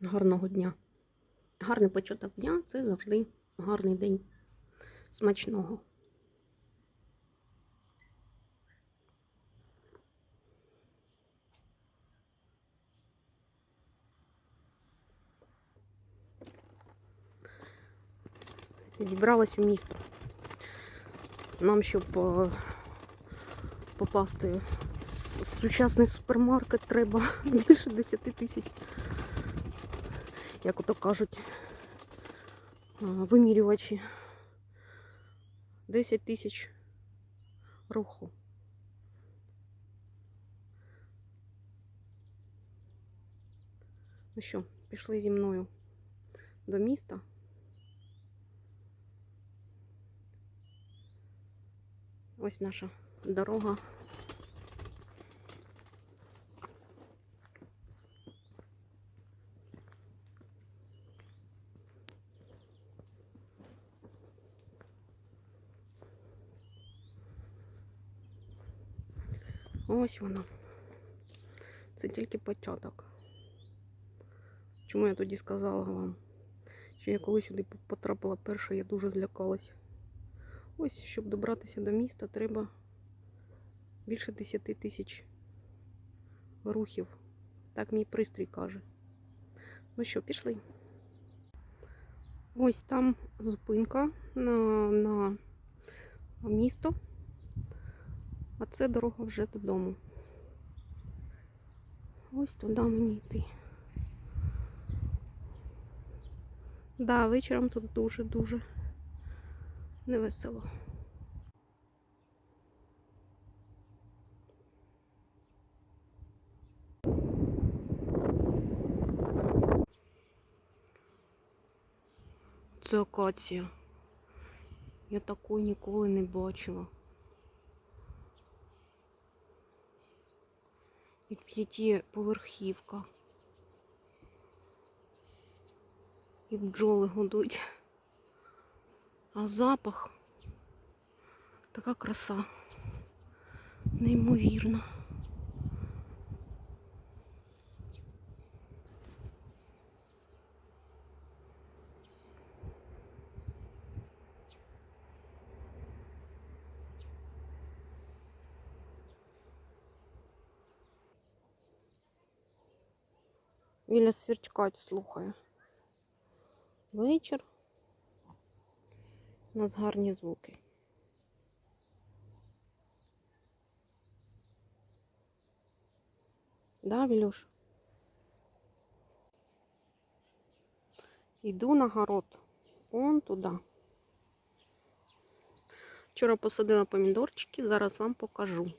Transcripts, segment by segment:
гарного дня. Гарний початок дня це завжди гарний день. Смачного. Зібралась у місто. Нам, щоб е, попасти в сучасний супермаркет, треба більше 10 тисяч. Як ото кажуть, е, вимірювачі. 10 тисяч руху. Ну що, пішли зі мною до міста. Ось наша дорога. Ось вона. Це тільки початок. Чому я тоді сказала вам, що я коли сюди потрапила перша, я дуже злякалась. Ось, щоб добратися до міста, треба більше 10 тисяч рухів. Так мій пристрій каже. Ну що, пішли. Ось там зупинка на, на місто, а це дорога вже додому. Ось туди мені йти. Да, вечором тут дуже-дуже невесело. Це акація. Я такої ніколи не бачила. Як п'ятиповерхівка. І бджоли гудуть. А запах така краса. Неймовірна. Біля свірчка слухає. Вечір. У нас гарні звуки. Да, Вілюш? Йду на город. Он туди. Вчора посадила помідорчики, зараз вам покажу.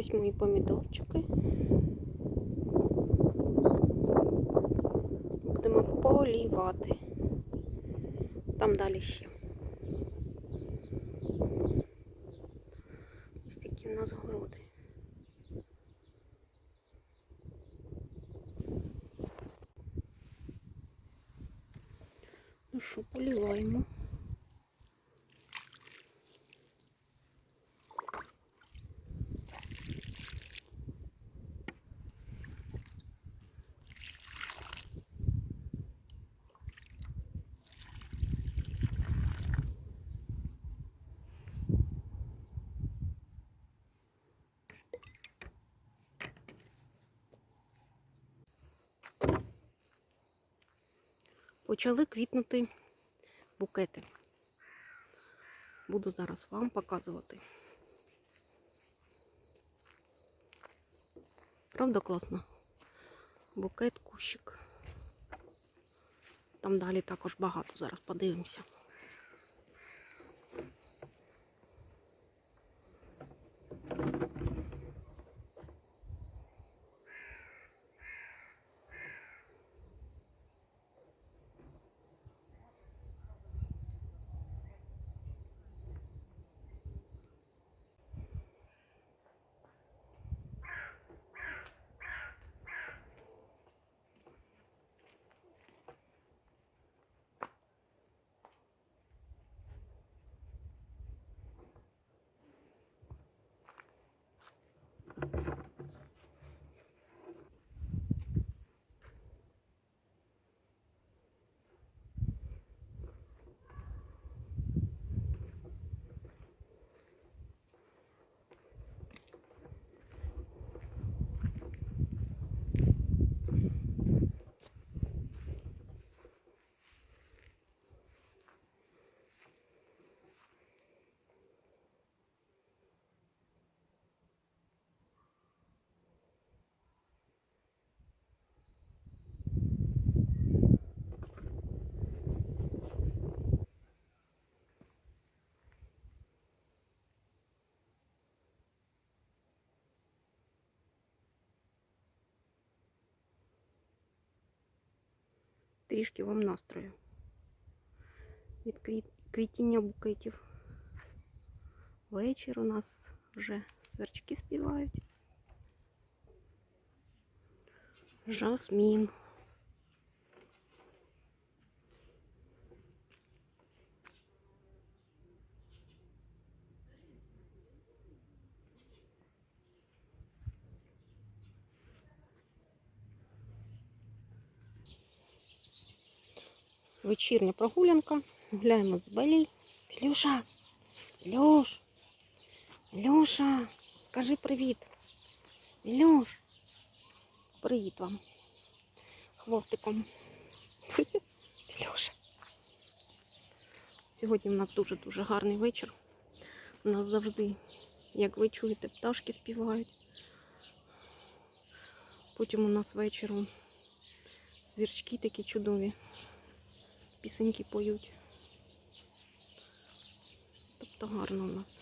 Ось мої помідорчики. Будемо полівати. Там далі ще. Ось такі у нас городи. Ну що, поліваємо. Почали квітнути букети. Буду зараз вам показувати. Правда класно? Букет, кущик. Там далі також багато. Зараз подивимося. трішки вам настрою. Від квіт- квітіння букетів. Вечір у нас вже сверчки співають. Жасмін. Вечірня прогулянка. Гуляємо з Белі. Люша! Люш! Люша! Скажи привіт! Люш! Привіт вам! Хвостиком. Люша! Сьогодні в нас дуже-дуже гарний вечір. У нас завжди, як ви чуєте, пташки співають. Потім у нас вечором свірчки такі чудові пісеньки поють. Тобто гарно у нас.